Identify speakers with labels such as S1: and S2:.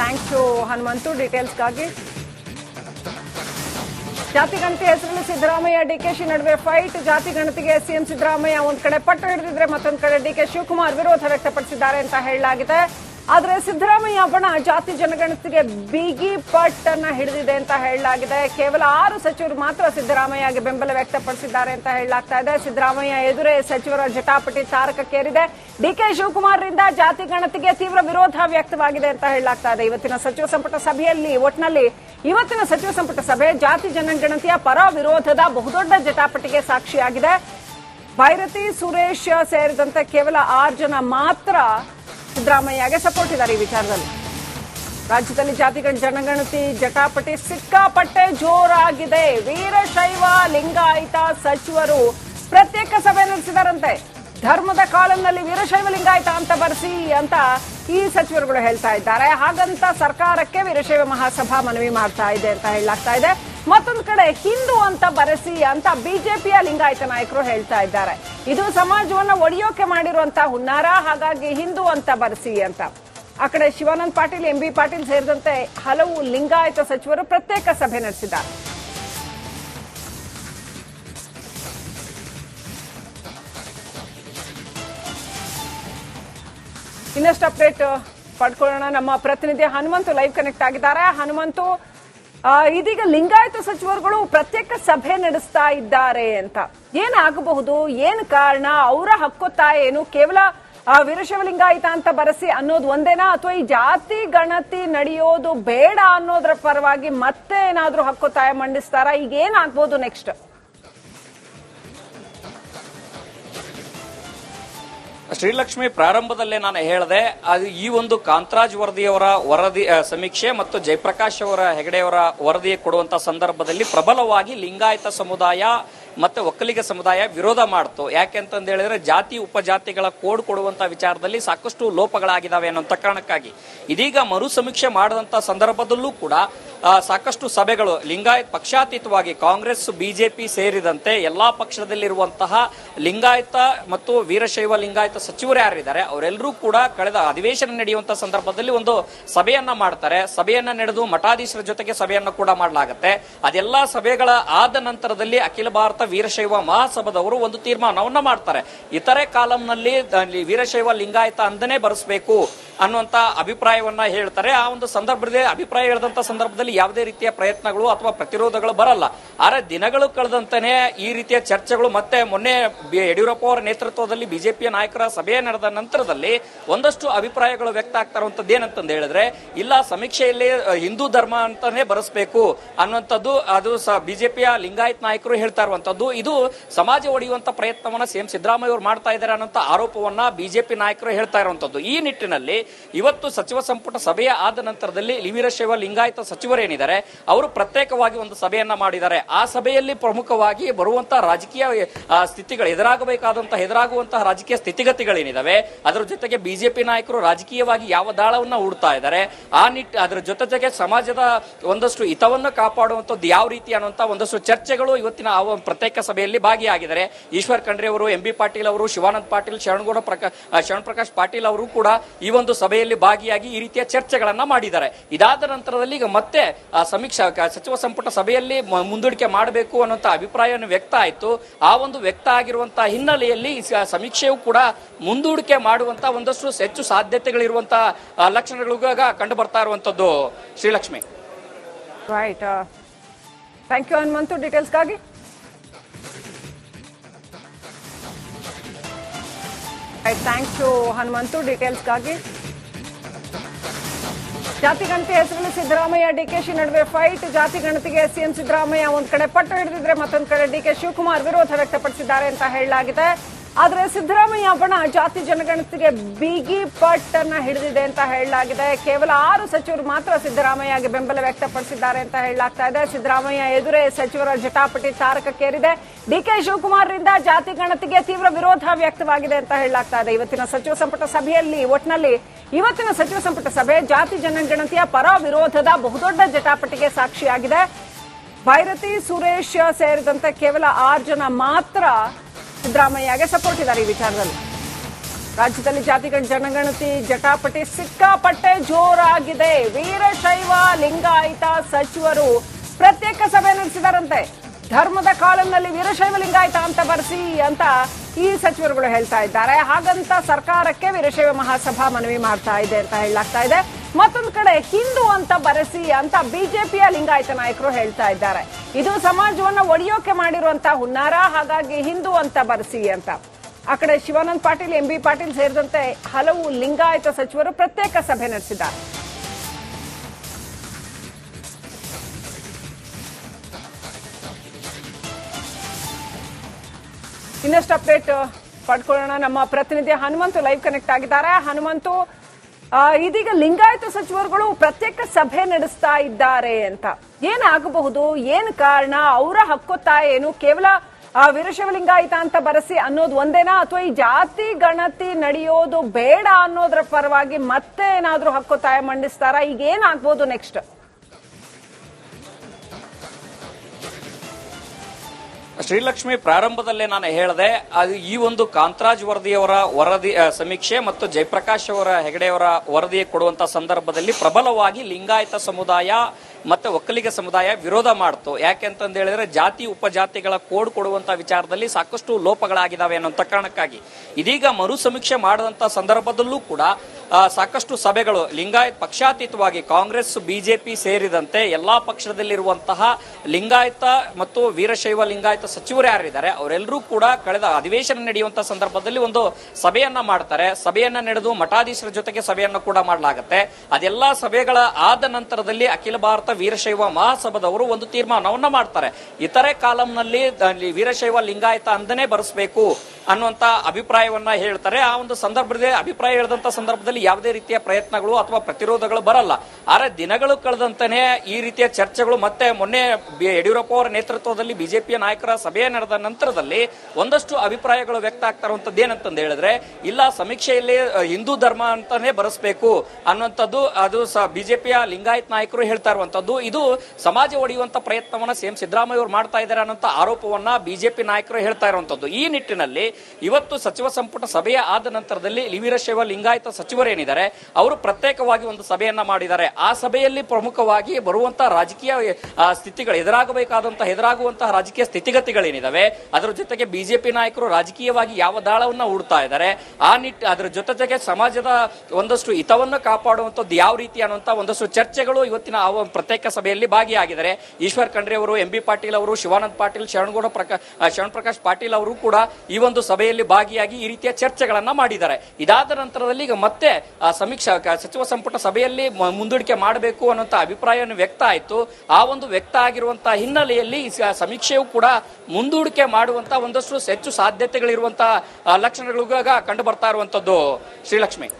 S1: Thanks to Hanumanthu ಡೀಟೇಲ್ಸ್ಗಾಗಿ. ಜಾತಿ ಗಣತಿ ಹೆಸರಲ್ಲಿ ಸಿದ್ದರಾಮಯ್ಯ, ಡಿಕೆಶಿ ನಡುವೆ ಫೈಟ್ ಜಾತಿ ಗಣತಿಗೆ ಸಿಎಂ ಸಿದ್ದರಾಮಯ್ಯ ಒಂದ್ ಕಡೆ ಪಟ್ಟು ಹಿಡಿದಿದ್ರೆ ಮತ್ತೊಂದ್ ಕಡೆ ಡಿಕೆ ಶಿವಕುಮಾರ್ ವಿರೋಧ ವ್ಯಕ್ತಪಡಿಸಿದ್ದಾರೆ ಅಂತ ಹೇಳಲಾಗಿದೆ. ಆದ್ರೆ ಸಿದ್ದರಾಮಯ್ಯ ಬಣ ಜಾತಿ ಜನಗಣತಿಗೆ ಬಿಗಿ ಪಟ್ ಹಿಡಿದಿದೆ ಅಂತ ಹೇಳಲಾಗಿದೆ. ಕೇವಲ ಆರು ಸಚಿವರು ಮಾತ್ರ ಸಿದ್ದರಾಮಯ್ಯಗೆ ಬೆಂಬಲ ವ್ಯಕ್ತಪಡಿಸಿದ್ದಾರೆ ಅಂತ ಹೇಳಲಾಗ್ತಾ ಇದೆ. ಸಿದ್ದರಾಮಯ್ಯ ಎದುರೇ ಸಚಿವರ ಜಟಾಪಟಿ ತಾರಕಕ್ಕೇರಿದೆ. ಡಿಕೆ ಶಿವಕುಮಾರ್ರಿಂದ ಜಾತಿ ಗಣತಿಗೆ ತೀವ್ರ ವಿರೋಧ ವ್ಯಕ್ತವಾಗಿದೆ ಅಂತ ಹೇಳಲಾಗ್ತಾ ಇದೆ. ಇವತ್ತಿನ ಸಚಿವ ಸಂಪುಟ ಸಭೆಯಲ್ಲಿ ಒಟ್ನಲ್ಲಿ ಇವತ್ತಿನ ಸಚಿವ ಸಂಪುಟ ಸಭೆ ಜಾತಿ ಜನಗಣತಿಯ ಪರ ವಿರೋಧದ ಬಹುದೊಡ್ಡ ಜಟಾಪಟಿಗೆ ಸಾಕ್ಷಿಯಾಗಿದೆ. ಭೈರತಿ, ಸುರೇಶ್ ಸೇರಿದಂತೆ ಕೇವಲ ಆರು ಜನ ಮಾತ್ರ ಸಿದ್ದರಾಮಯ್ಯಗೆ ಸಪೋರ್ಟ್ ಇದ್ದಾರೆ ಈ ವಿಚಾರದಲ್ಲಿ. ರಾಜ್ಯದಲ್ಲಿ ಜಾತಿಗಳ ಜನಗಣತಿ, ಜಟಾಪಟಿ ಸಿಕ್ಕಾಪಟ್ಟೆ ಜೋರಾಗಿದೆ. ವೀರಶೈವ ಲಿಂಗಾಯತ ಸಚಿವರು ಪ್ರತ್ಯೇಕ ಸಭೆ ನಡೆಸಿದಾರಂತೆ. ಧರ್ಮದ ಕಾಲಂನಲ್ಲಿ ವೀರಶೈವ ಲಿಂಗಾಯತ ಅಂತ ಬರೆಸಿ ಅಂತ ಈ ಸಚಿವರುಗಳು ಹೇಳ್ತಾ ಇದ್ದಾರೆ. ಹಾಗಂತ ಸರ್ಕಾರಕ್ಕೆ ವೀರಶೈವ ಮಹಾಸಭಾ ಮನವಿ ಮಾಡ್ತಾ ಇದೆ ಅಂತ ಹೇಳಾಗ್ತಾ ಇದೆ. ಮತ್ತೊಂದು ಕಡೆ ಹಿಂದೂ ಅಂತ ಬರೆಸಿ ಅಂತ ಬಿಜೆಪಿಯ ಲಿಂಗಾಯತ ನಾಯಕರು ಹೇಳ್ತಾ ಇದ್ದಾರೆ. ಇದು ಸಮಾಜವನ್ನ ಒಡೆಯೋಕೆ ಮಾಡಿರುವಂತ ಹುನ್ನಾರ, ಹಾಗಾಗಿ ಹಿಂದೂ ಅಂತ ಬರೆಸಿ ಅಂತ. ಆ ಕಡೆ ಶಿವಾನಂದ್ ಪಾಟೀಲ್, ಎಂ ಬಿ ಪಾಟೀಲ್ ಸೇರಿದಂತೆ ಹಲವು ಲಿಂಗಾಯತ ಸಚಿವರು ಪ್ರತ್ಯೇಕ ಸಭೆ ನಡೆಸಿದ್ದಾರೆ. ಇನ್ನಷ್ಟು ಅಪ್ಡೇಟ್ ಪಡ್ಕೊಳ್ಳೋಣ. ನಮ್ಮ ಪ್ರತಿನಿಧಿ ಹನುಮಂತು ಲೈವ್ ಕನೆಕ್ಟ್ ಆಗಿದ್ದಾರೆ. ಹನುಮಂತು ಇದೀಗ ಲಿಂಗಾಯತ ಸಚಿವರುಗಳು ಪ್ರತ್ಯೇಕ ಸಭೆ ನಡೆಸ್ತಾ ಇದ್ದಾರೆ ಅಂತ. ಏನಾಗಬಹುದು ಏನ್ ಕಾರಣ? ಅವರ ಹಕ್ಕೊತ್ತಾಯ ಏನು? ಕೇವಲ ವೀರಶೈವ ಲಿಂಗಾಯತ ಅಂತ ಬರೆಸಿ ಅನ್ನೋದು ಒಂದೇನಾ? ಅಥವಾ ಈ ಜಾತಿ ಗಣತಿ ನಡೆಯೋದು ಬೇಡ ಅನ್ನೋದ್ರ ಪರವಾಗಿ ಮತ್ತೆ ಏನಾದ್ರೂ ಹಕ್ಕೊತ್ತಾಯ ಮಂಡಿಸ್ತಾರಾ? ಈಗ ಏನಾಗ್ಬೋದು ನೆಕ್ಸ್ಟ್
S2: ಶ್ರೀಲಕ್ಷ್ಮಿ ಪ್ರಾರಂಭದಲ್ಲೇ ನಾನು ಹೇಳಿದೆ, ಅದು ಈ ಒಂದು ಕಾಂತರಾಜ್ ವರದಿಯವರ ವರದಿ ಸಮೀಕ್ಷೆ ಮತ್ತು ಜಯಪ್ರಕಾಶ್ ಅವರ ಹೆಗಡೆಯವರ ವರದಿ ಕೊಡುವಂತ ಸಂದರ್ಭದಲ್ಲಿ ಪ್ರಬಲವಾಗಿ ಲಿಂಗಾಯತ ಸಮುದಾಯ ಮತ್ತೆ ಒಕ್ಕಲಿಗ ಸಮುದಾಯ ವಿರೋಧ ಮಾಡ್ತು. ಯಾಕೆ ಅಂತಂದ ಹೇಳಿದ್ರೆ ಜಾತಿ ಉಪಜಾತಿಗಳ ಕೋಡ್ ಕೊಡುವಂತ ವಿಚಾರದಲ್ಲಿ ಸಾಕಷ್ಟು ಲೋಪಗಳಾಗಿದ್ದಾವೆ ಅನ್ನೋಂಥ ಕಾರಣಕ್ಕಾಗಿ. ಇದೀಗ ಮರು ಸಮೀಕ್ಷೆ ಮಾಡದಂತ ಸಂದರ್ಭದಲ್ಲೂ ಕೂಡ ಸಾಕಷ್ಟು ಸಭೆಗಳು ಲಿಂಗಾಯತ್ ಪಕ್ಷಾತೀತವಾಗಿ ಕಾಂಗ್ರೆಸ್, ಬಿಜೆಪಿ ಸೇರಿದಂತೆ ಎಲ್ಲಾ ಪಕ್ಷದಲ್ಲಿರುವಂತಹ ಲಿಂಗಾಯತ ಮತ್ತು ವೀರಶೈವ ಲಿಂಗಾಯತ ಸಚಿವರು ಯಾರಿದ್ದಾರೆ, ಅವರೆಲ್ಲರೂ ಕೂಡ ಕಳೆದ ಅಧಿವೇಶನ ನಡೆಯುವಂತಹ ಸಂದರ್ಭದಲ್ಲಿ ಒಂದು ಸಭೆಯನ್ನ ಮಾಡ್ತಾರೆ. ಸಭೆಯನ್ನ ನಡೆದು ಮಠಾಧೀಶರ ಜೊತೆಗೆ ಸಭೆಯನ್ನ ಕೂಡ ಮಾಡಲಾಗುತ್ತೆ. ಅದೆಲ್ಲ ಸಭೆಗಳ ಆದ ನಂತರದಲ್ಲಿ ಅಖಿಲ ಭಾರತ ವೀರಶೈವ ಮಹಾಸಭಾದವರು ಒಂದು ತೀರ್ಮಾನವನ್ನ ಮಾಡ್ತಾರೆ. ಇತರೆ ಕಾಲಂನಲ್ಲಿ ವೀರಶೈವ ಲಿಂಗಾಯತ ಅಂದನೆ ಬರೆಸಬೇಕು. ಅನ್ನುವಂತ ಅಭಿಪ್ರಾಯವನ್ನ ಹೇಳ್ತಾರೆ. ಆ ಒಂದು ಸಂದರ್ಭದಲ್ಲಿ ಅಭಿಪ್ರಾಯ ಹೇಳಿದಂತ ಸಂದರ್ಭದಲ್ಲಿ ಯಾವುದೇ ರೀತಿಯ ಪ್ರಯತ್ನಗಳು ಅಥವಾ ಪ್ರತಿರೋಧಗಳು ಬರಲ್ಲ. ಆದರೆ ದಿನಗಳು ಕಳೆದಂತಾನೆ ಈ ರೀತಿಯ ಚರ್ಚೆಗಳು ಮತ್ತೆ ಮೊನ್ನೆ ಯಡಿಯೂರಪ್ಪ ಅವರ ನೇತೃತ್ವದಲ್ಲಿ ಬಿಜೆಪಿಯ ನಾಯಕರ ಸಭೆ ನಡೆದ ನಂತರದಲ್ಲಿ ಒಂದಷ್ಟು ಅಭಿಪ್ರಾಯಗಳು ವ್ಯಕ್ತ ಆಗ್ತಾ ಇರುವಂತದ್ದು ಏನಂತಂದು ಹೇಳಿದ್ರೆ, ಇಲ್ಲ, ಸಮೀಕ್ಷೆಯಲ್ಲಿ ಹಿಂದೂ ಧರ್ಮ ಅಂತಾನೆ ಬರೆಸಬೇಕು ಅನ್ನುವಂಥದ್ದು ಅದು ಬಿಜೆಪಿಯ ಲಿಂಗಾಯತ್ ನಾಯಕರು ಹೇಳ್ತಾ ಇರುವಂತದ್ದು ಇದು ಸಮಾಜ ಒಡೆಯುವಂತ ಪ್ರಯತ್ನವನ್ನ ಸಿಎಂ ಸಿದ್ದರಾಮಯ್ಯ ಅವರು ಮಾಡ್ತಾ ಇದ್ದಾರೆ ಅನ್ನೋಂಥ ಆರೋಪವನ್ನ ಬಿಜೆಪಿ ನಾಯಕರು ಹೇಳ್ತಾ ಇರುವಂತದ್ದು ಈ ನಿಟ್ಟಿನಲ್ಲಿ ಇವತ್ತು ಸಚಿವ ಸಂಪುಟ ಸಭೆಯ ಆದ ನಂತರದಲ್ಲಿ ವೀರಶೈವ ಲಿಂಗಾಯತ ಸಚಿವರೇನಿದ್ದಾರೆ, ಅವರು ಪ್ರತ್ಯೇಕವಾಗಿ ಒಂದು ಸಭೆಯನ್ನ ಮಾಡಿದ್ದಾರೆ. ಆ ಸಭೆಯಲ್ಲಿ ಪ್ರಮುಖವಾಗಿ ಬರುವಂತಹ ರಾಜಕೀಯ ಸ್ಥಿತಿಗಳು, ಎದುರಾಗಬೇಕಾದಂತಹ, ಎದುರಾಗುವಂತಹ ರಾಜಕೀಯ ಸ್ಥಿತಿಗತಿಗಳೇನಿದಾವೆ, ಅದರ ಜೊತೆಗೆ ಬಿಜೆಪಿ ನಾಯಕರು ರಾಜಕೀಯವಾಗಿ ಯಾವ ದಾಳವನ್ನ ಹೂಡ್ತಾ ಇದ್ದಾರೆ, ಆ ನಿಟ್ಟು ಅದರ ಜೊತೆ ಜೊತೆಗೆ ಸಮಾಜದ ಒಂದಷ್ಟು ಹಿತವನ್ನು ಕಾಪಾಡುವಂತದ್ದು ಯಾವ ರೀತಿ ಅನ್ನುವಂತ ಒಂದಷ್ಟು ಚರ್ಚೆಗಳು ಇವತ್ತಿನ ಆ ಪ್ರತ್ಯೇಕ ಸಭೆಯಲ್ಲಿ ಭಾಗಿಯಾಗಿದ್ದಾರೆ. ಈಶ್ವರ್ ಖಂಡ್ರೆ ಅವರು, ಎಂ ಬಿ ಪಾಟೀಲ್ ಅವರು, ಶಿವಾನಂದ ಪಾಟೀಲ್ ಶರಣಗೌಡ ಪ್ರಕಾ ಶರಣ್ ಪ್ರಕಾಶ್ ಪಾಟೀಲ್ ಅವರು ಕೂಡ ಈ ಒಂದು ಸಭೆಯಲ್ಲಿ ಭಾಗಿಯಾಗಿ ಈ ರೀತಿಯ ಚರ್ಚೆಗಳನ್ನ ಮಾಡಿದ್ದಾರೆ. ಇದಾದ ನಂತರದಲ್ಲಿ ಈಗ ಮತ್ತೆ ಸಮೀಕ್ಷಾ ಸಚಿವ ಸಂಪುಟ ಸಭೆಯಲ್ಲಿ ಮುಂದೂಡಿಕೆ ಮಾಡಬೇಕು ಅನ್ನುವಂಥ ಅಭಿಪ್ರಾಯವನ್ನು ವ್ಯಕ್ತ ಆಯಿತು. ಆ ಒಂದು ವ್ಯಕ್ತ ಆಗಿರುವಂತಹ ಹಿನ್ನೆಲೆಯಲ್ಲಿ ಸಮೀಕ್ಷೆಯು ಕೂಡ ಮುಂದೂಡಿಕೆ ಮಾಡುವಂತಹ ಒಂದಷ್ಟು ಹೆಚ್ಚು ಸಾಧ್ಯತೆಗಳಿರುವಂತಹ ಲಕ್ಷಣಗಳು ಕಂಡು ಬರ್ತಾ ಇರುವಂತದ್ದು. Srilakshmi.
S1: Right thank you Hanumanthu. ಡೀಟೇಲ್ಸ್ಗಾಗಿ thank you Hanumanthu. ಡೀಟೇಲ್ಸ್ಗಾಗಿ ಜಾತಿ ಗಣತಿ ಹೆಸರಲ್ಲಿ ಸಿದ್ದರಾಮಯ್ಯ, ಡಿಕೆಶಿ ನಡುವೆ ಫೈಟ್ ಜಾತಿ ಗಣತಿಗೆ ಸಿಎಂ ಸಿದ್ದರಾಮಯ್ಯ ಒಂದ್ ಕಡೆ ಪಟ್ಟು ಹಿಡಿದಿದ್ರೆ ಮತ್ತೊಂದು ಕಡೆ ಡಿಕೆ ಶಿವಕುಮಾರ್ ವಿರೋಧ ವ್ಯಕ್ತಪಡಿಸಿದ್ದಾರೆ ಅಂತ ಹೇಳಲಾಗಿದೆ. ಆದ್ರೆ ಸಿದ್ದರಾಮಯ್ಯ ಬಣ ಜಾತಿ ಜನಗಣತಿಗೆ ಬಿಗಿ ಪಟ್ಟನ್ನ ಹಿಡಿದಿದೆ ಅಂತ ಹೇಳಲಾಗಿದೆ. ಕೇವಲ ಆರು ಸಚಿವರು ಮಾತ್ರ ಸಿದ್ದರಾಮಯ್ಯಗೆ ಬೆಂಬಲ ವ್ಯಕ್ತಪಡಿಸಿದ್ದಾರೆ ಅಂತ ಹೇಳಲಾಗ್ತಾ ಇದೆ. ಸಿದ್ದರಾಮಯ್ಯ ಎದುರೇ ಸಚಿವರ ಜಟಾಪಟಿ ತಾರಕಕ್ಕೇರಿದೆ. ಡಿಕೆ ಶಿವಕುಮಾರ್ರಿಂದ ಜಾತಿ ಗಣತಿಗೆ ತೀವ್ರ ವಿರೋಧ ವ್ಯಕ್ತವಾಗಿದೆ ಅಂತ ಹೇಳಲಾಗ್ತಾ ಇದೆ. ಇವತ್ತಿನ ಸಚಿವ ಸಂಪುಟ ಸಭೆಯಲ್ಲಿ ಒಟ್ನಲ್ಲಿ ಇವತ್ತಿನ ಸಚಿವ ಸಂಪುಟ ಸಭೆ ಜಾತಿ ಜನಗಣತಿಯ ಪರ ವಿರೋಧದ ಬಹುದೊಡ್ಡ ಜಟಾಪಟಿಗೆ ಸಾಕ್ಷಿಯಾಗಿದೆ. ಭೈರತಿ, ಸುರೇಶ್ ಸೇರಿದಂತೆ ಕೇವಲ ಆರು ಜನ ಮಾತ್ರ ಸಿದ್ದರಾಮಯ್ಯಗೆ ಸಪೋರ್ಟ್ ಇದ್ದಾರೆ ಈ ವಿಚಾರದಲ್ಲಿ. ರಾಜ್ಯದಲ್ಲಿ ಜಾತಿಗಳ ಜನಗಣತಿ, ಜಟಾಪಟಿ ಸಿಕ್ಕಾಪಟ್ಟೆ ಜೋರಾಗಿದೆ. ವೀರಶೈವ ಲಿಂಗಾಯತ ಸಚಿವರು ಪ್ರತ್ಯೇಕ ಸಭೆ ನಡೆಸಿದಾರಂತೆ. ಧರ್ಮದ ಕಾಲಂನಲ್ಲಿ ವೀರಶೈವ ಲಿಂಗಾಯಿತ ಅಂತ ಬರೆಸಿ ಅಂತ ಈ ಸಚಿವರುಗಳು ಹೇಳ್ತಾ ಇದ್ದಾರೆ. ಹಾಗಂತ ಸರ್ಕಾರಕ್ಕೆ ವೀರಶೈವ ಮಹಾಸಭಾ ಮನವಿ ಮಾಡ್ತಾ ಇದೆ ಅಂತ ಹೇಳಲಾಗ್ತಾ ಇದೆ. ಮತ್ತೊಂದು ಕಡೆ ಹಿಂದೂ ಅಂತ ಬರೆಸಿ ಅಂತ ಬಿಜೆಪಿಯ ಲಿಂಗಾಯತ ನಾಯಕರು ಹೇಳ್ತಾ ಇದ್ದಾರೆ. ಇದು ಸಮಾಜವನ್ನ ಒಡೆಯೋಕೆ ಮಾಡಿರುವಂತ ಹುನ್ನಾರ, ಹಾಗಾಗಿ ಹಿಂದೂ ಅಂತ ಬರೆಸಿ ಅಂತ. ಆ ಕಡೆ ಶಿವಾನಂದ್ ಪಾಟೀಲ್, ಎಂ ಬಿ ಪಾಟೀಲ್ ಸೇರಿದಂತೆ ಹಲವು ಲಿಂಗಾಯತ ಸಚಿವರು ಪ್ರತ್ಯೇಕ ಸಭೆ ನಡೆಸಿದ್ದಾರೆ. ಇನ್ನಷ್ಟು ಅಪ್ಡೇಟ್ ಪಡ್ಕೊಳ್ಳೋಣ. ನಮ್ಮ ಪ್ರತಿನಿಧಿ ಹನುಮಂತು ಲೈವ್ ಕನೆಕ್ಟ್ ಆಗಿದ್ದಾರೆ. ಹನುಮಂತು ಇದೀಗ ಲಿಂಗಾಯತ ಸಚಿವರುಗಳು ಪ್ರತ್ಯೇಕ ಸಭೆ ನಡೆಸ್ತಾ ಇದ್ದಾರೆ ಅಂತ. ಏನಾಗಬಹುದು? ಏನ್ ಕಾರಣ? ಅವರ ಹಕ್ಕೊತ್ತಾಯ ಏನು? ಕೇವಲ ವೀರಶೈವ ಲಿಂಗಾಯತ ಅಂತ ಬರೆಸಿ ಅನ್ನೋದು ಒಂದೇನಾ? ಅಥವಾ ಈ ಜಾತಿ ಗಣತಿ ನಡೆಯೋದು ಬೇಡ ಅನ್ನೋದ್ರ ಪರವಾಗಿ ಮತ್ತೆ ಏನಾದ್ರೂ ಹಕ್ಕೊತ್ತಾಯ ಮಂಡಿಸ್ತಾರಾ? ಈಗ ಏನಾಗ್ಬೋದು ನೆಕ್ಸ್ಟ್
S2: ಶ್ರೀಲಕ್ಷ್ಮಿ ಪ್ರಾರಂಭದಲ್ಲೇ ನಾನು ಹೇಳಿದೆ, ಅದು ಈ ಒಂದು ಕಾಂತರಾಜ್ ವರದಿಯವರ ವರದಿ ಸಮೀಕ್ಷೆ ಮತ್ತು ಜಯಪ್ರಕಾಶ್ ಅವರ ಹೆಗಡೆಯವರ ವರದಿ ಕೊಡುವಂತ ಸಂದರ್ಭದಲ್ಲಿ ಪ್ರಬಲವಾಗಿ ಲಿಂಗಾಯತ ಸಮುದಾಯ ಮತ್ತೆ ಒಕ್ಕಲಿಗ ಸಮುದಾಯ ವಿರೋಧ ಮಾಡ್ತು. ಯಾಕೆ ಅಂತಂದ ಹೇಳಿದ್ರೆ ಜಾತಿ ಉಪಜಾತಿಗಳ ಕೋಡ್ ಕೊಡುವಂತ ವಿಚಾರದಲ್ಲಿ ಸಾಕಷ್ಟು ಲೋಪಗಳಾಗಿದಾವೆ ಅನ್ನೋಂತ ಕಾರಣಕ್ಕಾಗಿ. ಇದೀಗ ಮರು ಸಮೀಕ್ಷೆ ಮಾಡದಂತ ಸಂದರ್ಭದಲ್ಲೂ ಕೂಡ ಸಾಕಷ್ಟು ಸಭೆಗಳು, ಲಿಂಗಾಯತ್ ಪಕ್ಷಾತೀತವಾಗಿ ಕಾಂಗ್ರೆಸ್, ಬಿಜೆಪಿ ಸೇರಿದಂತೆ ಎಲ್ಲಾ ಪಕ್ಷದಲ್ಲಿರುವಂತಹ ಲಿಂಗಾಯತ ಮತ್ತು ವೀರಶೈವ ಲಿಂಗಾಯತ ಸಚಿವರು ಯಾರಿದ್ದಾರೆ, ಅವರೆಲ್ಲರೂ ಕೂಡ ಕಳೆದ ಅಧಿವೇಶನ ನಡೆಯುವಂತಹ ಸಂದರ್ಭದಲ್ಲಿ ಒಂದು ಸಭೆಯನ್ನ ಮಾಡ್ತಾರೆ. ಸಭೆಯನ್ನ ನಡೆದು ಮಠಾಧೀಶರ ಜೊತೆಗೆ ಸಭೆಯನ್ನು ಕೂಡ ಮಾಡಲಾಗುತ್ತೆ. ಅದೆಲ್ಲಾ ಸಭೆಗಳ ಆದ ನಂತರದಲ್ಲಿ ಅಖಿಲ ಭಾರತ ವೀರಶೈವ ಮಹಾಸಭಾದವರು ಒಂದು ತೀರ್ಮಾನವನ್ನ ಮಾಡ್ತಾರೆ. ಇತರೆ ಕಾಲಂನಲ್ಲಿ ವೀರಶೈವ ಲಿಂಗಾಯತ ಅಂದನೆ ಬರೆಸಬೇಕು. ಅನ್ನುವಂತ ಅಭಿಪ್ರಾಯವನ್ನ ಹೇಳ್ತಾರೆ. ಆ ಒಂದು ಸಂದರ್ಭದಲ್ಲಿ ಅಭಿಪ್ರಾಯ ಹೇಳಿದಂತ ಸಂದರ್ಭದಲ್ಲಿ ಯಾವುದೇ ರೀತಿಯ ಪ್ರಯತ್ನಗಳು ಅಥವಾ ಪ್ರತಿರೋಧಗಳು ಬರಲ್ಲ. ಆದ್ರೆ ದಿನಗಳು ಕಳೆದಂತಾನೆ ಈ ರೀತಿಯ ಚರ್ಚೆಗಳು ಮತ್ತೆ ಮೊನ್ನೆ ಯಡಿಯೂರಪ್ಪ ಅವರ ನೇತೃತ್ವದಲ್ಲಿ ಬಿಜೆಪಿಯ ನಾಯಕರ ಸಭೆ ನಡೆದ ನಂತರದಲ್ಲಿ ಒಂದಷ್ಟು ಅಭಿಪ್ರಾಯಗಳು ವ್ಯಕ್ತ ಆಗ್ತಾ ಇರುವಂತದ್ದು ಏನಂತಂದು ಹೇಳಿದ್ರೆ, ಇಲ್ಲ, ಸಮೀಕ್ಷೆಯಲ್ಲಿ ಹಿಂದೂ ಧರ್ಮ ಅಂತಾನೆ ಬರೆಸಬೇಕು ಅನ್ನುವಂಥದ್ದು ಅದು ಬಿಜೆಪಿಯ ಲಿಂಗಾಯತ್ ನಾಯಕರು ಹೇಳ್ತಾ ಇರುವಂತದ್ದು ಇದು ಸಮಾಜ ಒಡೆಯುವಂತ ಪ್ರಯತ್ನವನ್ನ ಸಿಎಂ ಸಿದ್ದರಾಮಯ್ಯ ಅವರು ಮಾಡ್ತಾ ಇದ್ದಾರೆ ಅನ್ನೋಂಥ ಆರೋಪವನ್ನ ಬಿಜೆಪಿ ನಾಯಕರು ಹೇಳ್ತಾ ಇರುವಂತದ್ದು ಈ ನಿಟ್ಟಿನಲ್ಲಿ ಇವತ್ತು ಸಚಿವ ಸಂಪುಟ ಸಭೆಯ ಆದ ನಂತರದಲ್ಲಿ ವೀರಶೈವ ಲಿಂಗಾಯತ ಸಚಿವರೇನಿದ್ದಾರೆ ಅವರು ಪ್ರತ್ಯೇಕವಾಗಿ ಒಂದು ಸಭೆಯನ್ನ ಮಾಡಿದ್ದಾರೆ. ಆ ಸಭೆಯಲ್ಲಿ ಪ್ರಮುಖವಾಗಿ ಬರುವಂತಹ ರಾಜಕೀಯ ಸ್ಥಿತಿಗಳು ಎದುರಾಗಬೇಕಾದಂತಹ ಎದುರಾಗುವಂತಹ ರಾಜಕೀಯ ಸ್ಥಿತಿಗತಿಗಳೇನಿದಾವೆ. ಅದರ ಜೊತೆಗೆ ಬಿಜೆಪಿ ನಾಯಕರು ರಾಜಕೀಯವಾಗಿ ಯಾವ ದಾಳವನ್ನ ಹೂಡ್ತಾ ಇದ್ದಾರೆ, ಆ ನಿಟ್, ಅದರ ಜೊತೆ ಜೊತೆಗೆ ಸಮಾಜದ ಒಂದಷ್ಟು ಹಿತವನ್ನು ಕಾಪಾಡುವಂತದ್ದು ಯಾವ ರೀತಿ ಅನ್ನುವಂತ ಒಂದಷ್ಟು ಚರ್ಚೆಗಳು ಇವತ್ತಿನ ಆ ಪ್ರತ್ಯೇಕ ಸಭೆಯಲ್ಲಿ ಭಾಗಿಯಾಗಿದ್ದಾರೆ. ಈಶ್ವರ್ ಖಂಡ್ರೆ ಅವರು, ಎಂ ಬಿ ಪಾಟೀಲ್ ಅವರು, ಶಿವಾನಂದ ಪಾಟೀಲ್, ಶರಣಗೌಡ ಪ್ರಕಾ ಶರಣ್ ಪ್ರಕಾಶ್ ಪಾಟೀಲ್ ಅವರು ಕೂಡ ಈ ಒಂದು ಸಭೆಯಲ್ಲಿ ಭಾಗಿಯಾಗಿ ಈ ರೀತಿಯ ಚರ್ಚೆಗಳನ್ನ ಮಾಡಿದ್ದಾರೆ. ಇದಾದ ನಂತರದಲ್ಲಿ ಈಗ ಮತ್ತೆ ಸಮೀಕ್ಷಾ ಸಚಿವ ಸಂಪುಟ ಸಭೆಯಲ್ಲಿ ಮುಂದೂಡಿಕೆ ಮಾಡಬೇಕು ಅನ್ನುವಂತ ಅಭಿಪ್ರಾಯವನ್ನು ವ್ಯಕ್ತ ಆಯಿತು. ಆ ಒಂದು ವ್ಯಕ್ತ ಆಗಿರುವಂತಹ ಹಿನ್ನೆಲೆಯಲ್ಲಿ ಸಮೀಕ್ಷೆಯು ಕೂಡ ಮುಂದೂಡಿಕೆ ಮಾಡುವಂತ ಒಂದಷ್ಟು ಹೆಚ್ಚು ಸಾಧ್ಯತೆಗಳಿರುವಂತಹ ಲಕ್ಷಣಗಳು ಕಂಡು ಬರ್ತಾ ಇರುವಂತದ್ದು. ಶ್ರೀಲಕ್ಷ್ಮಿ.